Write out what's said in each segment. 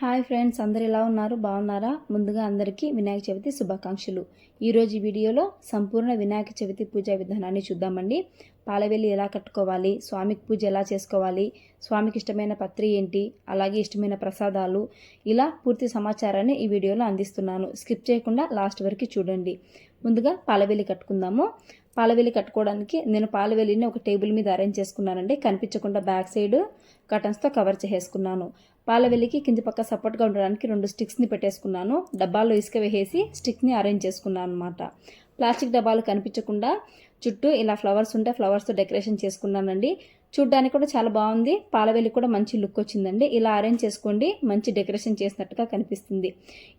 Hi friends అందరు ఎలా ఉన్నారు? బాగున్నారా? ముందుగా అందరికీ వినాయక చవితి శుభాకాంక్షలు. ఈరోజు వీడియోలో సంపూర్ణ వినాయక చవితి పూజా విధానాన్ని చూద్దామండి. పాలవెల్లి ఎలా కట్టుకోవాలి? స్వామికి పూజ ఎలా చేసుకోవాలి? స్వామికి ఇష్టమైన పత్రి ఏంటి? అలాగే ఇష్టమైన ప్రసాదాలు. ఇలా పూర్తి సమాచారాన్ని ఈ వీడియోలో అందిస్తున్నాను. స్కిప్ చేయకుండా లాస్ట్ వరకు చూడండి. ముందుగా పాలవెల్లి కట్టుకుందాము. పాలవెల్లి కట్టుకోవడానికి నేను పాలవెల్లిని ఒక టేబుల్ మీద అరేంజ్ చేసుకున్నానండి. కనిపించకుండా బ్యాక్ సైడ్ కటన్స్తో కవర్ చేసేసుకున్నాను. పాలవెల్లికి కింది పక్క సపోర్ట్గా ఉండడానికి రెండు స్టిక్స్ని పెట్టేసుకున్నాను. డబ్బాల్లో ఇసుక వేసేసి స్టిక్ని అరేంజ్ చేసుకున్నాను అనమాట ప్లాస్టిక్ డబ్బాలు కనిపించకుండా చుట్టూ ఇలా ఫ్లవర్స్ ఉంటే ఫ్లవర్స్తో డెకరేషన్ చేసుకున్నానండి. చూడ్డానికి కూడా చాలా బాగుంది. పాలవెల్లి కూడా మంచి లుక్ వచ్చిందండి. ఇలా అరేంజ్ చేసుకోండి. మంచి డెకరేషన్ చేసినట్టుగా కనిపిస్తుంది.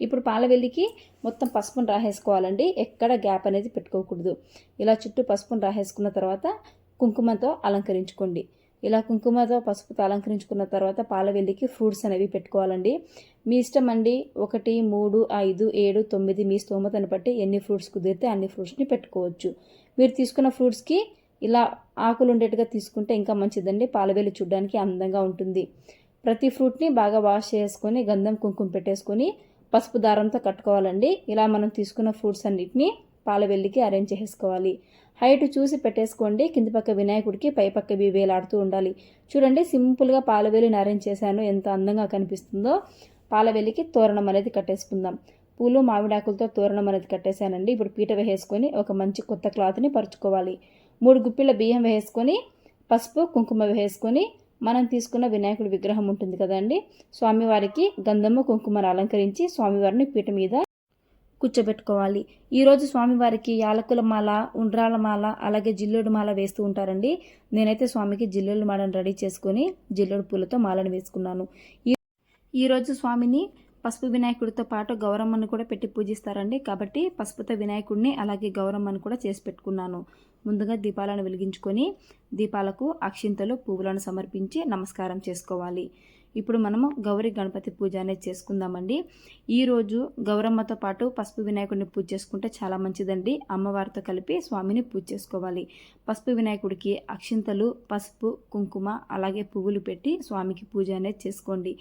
ఇప్పుడు పాలవెల్లికి మొత్తం పసుపును రాసేసుకోవాలండి. ఎక్కడ గ్యాప్ అనేది పెట్టుకోకూడదు. ఇలా చుట్టూ పసుపును రాసేసుకున్న తర్వాత కుంకుమతో అలంకరించుకోండి. ఇలా కుంకుమతో పసుపుతో అలంకరించుకున్న తర్వాత పాలవెల్లికి ఫ్రూట్స్ అనేవి పెట్టుకోవాలండి. మీ ఇష్టం అండి. ఒకటి మూడు ఐదు ఏడు తొమ్మిది మీ స్తోమతను బట్టి ఎన్ని ఫ్రూట్స్ కుదిరితే అన్ని ఫ్రూట్స్ని పెట్టుకోవచ్చు. మీరు తీసుకున్న ఫ్రూట్స్కి ఇలా ఆకులు ఉండేట్టుగా తీసుకుంటే ఇంకా మంచిదండి. పాలవేలు చూడడానికి అందంగా ఉంటుంది. ప్రతి ఫ్రూట్ని బాగా వాష్ చేసుకొని గంధం కుంకుమ పెట్టేసుకొని పసుపు దారంతో కట్టుకోవాలండి. ఇలా మనం తీసుకున్న ఫ్రూట్స్ అన్నిటిని పాలవెల్లికి అరేంజ్ చేసుకోవాలి. హైట్ చూసి పెట్టేసుకోండి. కింది పక్క వినాయకుడికి పై పక్క వేలాడుతూ ఉండాలి. చూడండి సింపుల్గా పాలవేలిని అరేంజ్ చేశాను. ఎంత అందంగా కనిపిస్తుందో. పాలవెల్లికి తోరణం అనేది కట్టేసుకుందాం. పూలు మామిడాకులతో తోరణం అనేది కట్టేశానండి. ఇప్పుడు పీట వేసేసుకొని ఒక మంచి కొత్త క్లాత్ని పరుచుకోవాలి. మూడు గుప్పిళ్ళ బియ్యం వేసుకొని పసుపు కుంకుమ వేసుకొని మనం తీసుకున్న వినాయకుడి విగ్రహం ఉంటుంది కదండి. స్వామివారికి గంధము కుంకుమను అలంకరించి స్వామివారిని పీట మీద కూర్చోబెట్టుకోవాలి. ఈరోజు స్వామివారికి యాలకుల మాల ఉండ్రాల మాల అలాగే జిల్లుడు మాల వేస్తూ ఉంటారండి. నేనైతే స్వామికి జిల్లుడు మాలను రెడీ చేసుకొని జిల్లుడు పూలతో మాలను వేసుకున్నాను. ఈరోజు స్వామిని పసుపు వినాయకుడితో పాటు గౌరమ్మను కూడా పెట్టి పూజిస్తారండి. కాబట్టి పసుపుతో వినాయకుడిని అలాగే గౌరమ్మను కూడా చేసి పెట్టుకున్నాను. ముందుగా దీపాలను వెలిగించుకొని దీపాలకు అక్షింతలు పువ్వులను సమర్పించి నమస్కారం చేసుకోవాలి. ఇప్పుడు మనము గౌరీ గణపతి పూజ అనేది చేసుకుందామండి. ఈరోజు గౌరమ్మతో పాటు పసుపు వినాయకుడిని పూజ చేసుకుంటే చాలా మంచిదండి. అమ్మవారితో కలిపి స్వామిని పూజ చేసుకోవాలి. పసుపు వినాయకుడికి అక్షింతలు పసుపు కుంకుమ అలాగే పువ్వులు పెట్టి స్వామికి పూజ అనేది చేసుకోండి.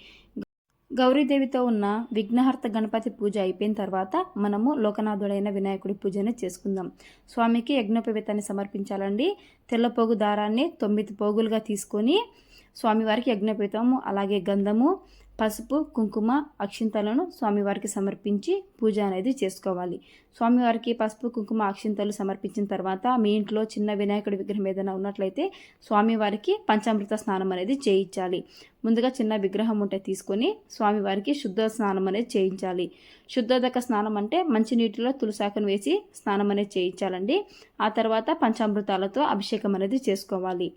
గౌరీదేవితో ఉన్న విఘ్నహర్త గణపతి పూజ అయిపోయిన తర్వాత మనము లోకనాథుడైన వినాయకుడి పూజని చేసుకుందాం. స్వామికి యజ్ఞోపవేతాన్ని సమర్పించాలండి. తెల్లపోగు దారాన్ని తొమ్మిది పోగులుగా తీసుకొని స్వామివారికి యజ్ఞపీతము అలాగే గంధము పసుపు కుంకుమ అక్షింతలను స్వామివారికి సమర్పించి పూజ అనేది చేసుకోవాలి. స్వామివారికి పసుపు కుంకుమ అక్షింతలు సమర్పించిన తర్వాత మీ ఇంట్లో చిన్న వినాయకుడి విగ్రహం ఏదైనా ఉన్నట్లయితే స్వామివారికి పంచామృత స్నానం అనేది చేయించాలి. ముందుగా చిన్న విగ్రహం ఉంటే తీసుకొని స్వామివారికి శుద్ధ స్నానం అనేది చేయించాలి. శుద్ధోదక స్నానం అంటే మంచినీటిలో తులసాకను వేసి స్నానం అనేది చేయించాలండి. ఆ తర్వాత పంచామృతాలతో అభిషేకం అనేది చేసుకోవాలి.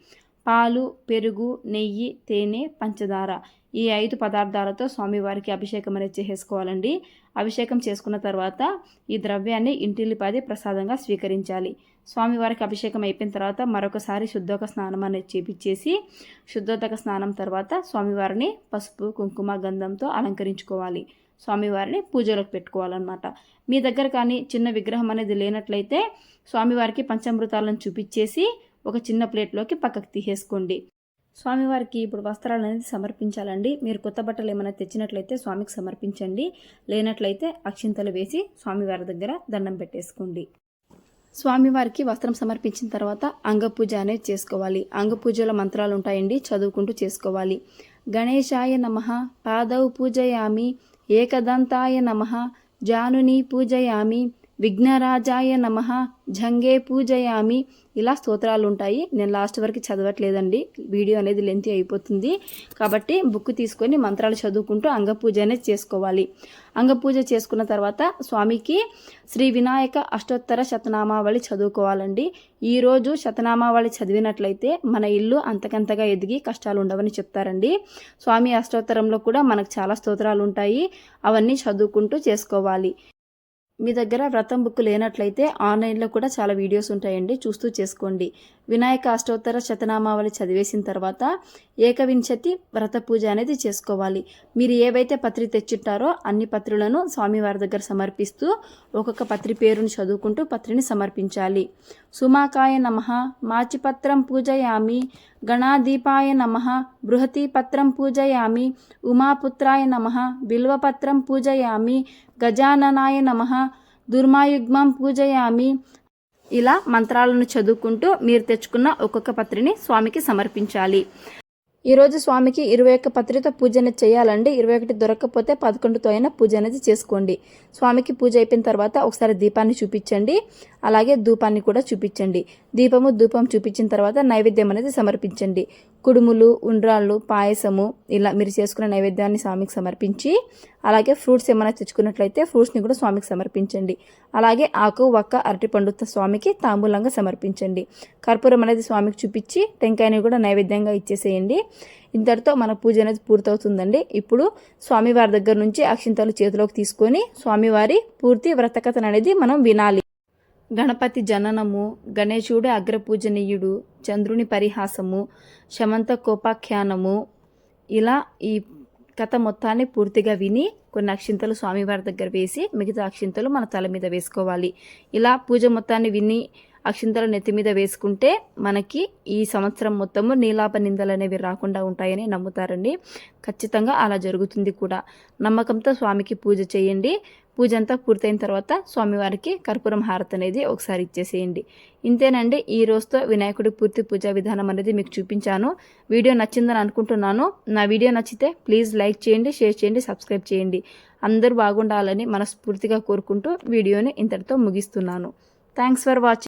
పాలు పెరుగు నెయ్యి తేనె పంచదార ఈ ఐదు పదార్థాలతో స్వామివారికి అభిషేకం అనేది చేసేసుకోవాలండి అభిషేకం చేసుకున్న తర్వాత ఈ ద్రవ్యాన్ని ఇంటిల్లిపాది ప్రసాదంగా స్వీకరించాలి. స్వామివారికి అభిషేకం అయిపోయిన తర్వాత మరొకసారి శుద్ధోక స్నానం అనేది చేపించేసి శుద్ధోదక స్నానం తర్వాత స్వామివారిని పసుపు కుంకుమ గంధంతో అలంకరించుకోవాలి. స్వామివారిని పూజలోకి పెట్టుకోవాలన్నమాట. మీ దగ్గర కానీ చిన్న విగ్రహం అనేది లేనట్లయితే స్వామివారికి పంచామృతాలను చూపించేసి ఒక చిన్న ప్లేట్లోకి పక్కకు తీసేసుకోండి. స్వామివారికి ఇప్పుడు వస్త్రాలు అనేది సమర్పించాలండి. మీరు కొత్త బట్టలు ఏమైనా తెచ్చినట్లయితే స్వామికి సమర్పించండి. లేనట్లయితే అక్షింతలు వేసి స్వామివారి దగ్గర దండం పెట్టేసుకోండి. స్వామివారికి వస్త్రం సమర్పించిన తర్వాత అంగపూజ అనేది చేసుకోవాలి. అంగపూజలో మంత్రాలు ఉంటాయండి. చదువుకుంటూ చేసుకోవాలి. గణేశాయ నమ పాదౌ పూజయామి ఏకదంతాయ నమ జానుని పూజయామి విఘ్నరాజాయ నమ. జంగే పూజయామి. ఇలా స్తోత్రాలు ఉంటాయి నేను లాస్ట్ వరకు చదవట్లేదండి. వీడియో అనేది లెంత్ అయిపోతుంది. కాబట్టి బుక్ తీసుకొని మంత్రాలు చదువుకుంటూ అంగపూజ అనేది చేసుకోవాలి. అంగపూజ చేసుకున్న తర్వాత స్వామికి శ్రీ వినాయక అష్టోత్తర శతనామావళి చదువుకోవాలండి. ఈరోజు శతనామావళి చదివినట్లయితే మన ఇల్లు అంతకంతగా ఎదిగి కష్టాలు ఉండవని చెప్తారండి. స్వామి అష్టోత్తరంలో కూడా మనకు చాలా స్తోత్రాలు ఉంటాయి అవన్నీ చదువుకుంటూ చేసుకోవాలి. మీ దగ్గర వ్రతం బుక్ లేనట్లయితే ఆన్లైన్లో కూడా చాలా వీడియోస్ ఉంటాయండి. చూస్తూ చేసుకోండి. వినాయక అష్టోత్తర శతనామావళి చదివేసిన తర్వాత ఏకవింశతి వ్రత పూజ అనేది చేసుకోవాలి. మీరు ఏవైతే పత్రి తెచ్చుంటారో అన్ని పత్రులను స్వామివారి దగ్గర సమర్పిస్తూ ఒక్కొక్క పత్రి పేరుని చదువుకుంటూ పత్రిని సమర్పించాలి. సుమాకాయ నమ మాచిపత్రం పూజయామి గణాదీపాయ నమ బృహతీపత్రం పూజయామి. ఉమాపుత్రాయ నమ. బిల్వపత్రం పూజయామి. గజాననాయ నమ. దుర్మాయుగ్మం పూజయామి. ఇలా మంత్రాలను చదువుకుంటూ మీరు తెచ్చుకున్న ఒక్కొక్క పత్రిని స్వామికి సమర్పించాలి. ఈరోజు స్వామికి ఇరవై ఒక్క పత్రితో పూజ అనేది చేయాలండి. ఇరవై ఒకటి దొరకకపోతే పదకొండుతో అయినా పూజ అనేది చేసుకోండి. స్వామికి పూజ అయిపోయిన తర్వాత ఒకసారి దీపాన్ని చూపించండి. అలాగే ధూపాన్ని కూడా చూపించండి. దీపము ధూపం చూపించిన తర్వాత నైవేద్యం అనేది సమర్పించండి. కుడుములు ఉండ్రాళ్ళు పాయసము ఇలా మీరు చేసుకున్న నైవేద్యాన్ని స్వామికి సమర్పించి అలాగే ఫ్రూట్స్ ఏమైనా తెచ్చుకున్నట్లయితే ఫ్రూట్స్ని కూడా స్వామికి సమర్పించండి. అలాగే ఆకు వక్క అరటిపండు స్వామికి తాంబూలంగా సమర్పించండి. కర్పూరం అనేది స్వామికి చూపించి టెంకాయని కూడా నైవేద్యంగా ఇచ్చేసేయండి. ఇంతటితో మన పూజ అనేది పూర్తవుతుందండి. ఇప్పుడు స్వామివారి దగ్గర నుంచి అక్షింతలు చేతిలోకి తీసుకొని స్వామివారి పూర్తి వ్రతకథను అనేది మనం వినాలి. గణపతి జననము గణేశుడు అగ్రపూజనీయుడు చంద్రుని పరిహాసము శమంత కోపాఖ్యానము. ఇలా ఈ కథ మొత్తాన్ని పూర్తిగా విని కొన్ని అక్షింతలు స్వామివారి దగ్గర వేసి మిగతా అక్షింతలు మన తల మీద వేసుకోవాలి. ఇలా పూజ మొత్తాన్ని విని అక్షింతలు నెత్తి మీద వేసుకుంటే మనకి ఈ సంవత్సరం మొత్తము నీలాప నిందలు అనేవి రాకుండా ఉంటాయని నమ్ముతారండి. ఖచ్చితంగా అలా జరుగుతుంది కూడా. నమ్మకంతో స్వామికి పూజ చేయండి. పూజ అంతా పూర్తయిన తర్వాత స్వామివారికి కర్పూరం హారతి అనేది ఒకసారి ఇచ్చేసేయండి. ఇంతేనండి ఈ రోజుతో వినాయకుడి పూర్తి పూజా విధానం అనేది మీకు చూపించాను. వీడియో నచ్చిందని అనుకుంటున్నాను. నా వీడియో నచ్చితే ప్లీజ్ లైక్ చేయండి షేర్ చేయండి సబ్స్క్రైబ్ చేయండి. అందరూ బాగుండాలని మనస్ఫూర్తిగా కోరుకుంటూ వీడియోని ఇంతటితో ముగిస్తున్నాను. Thanks for watching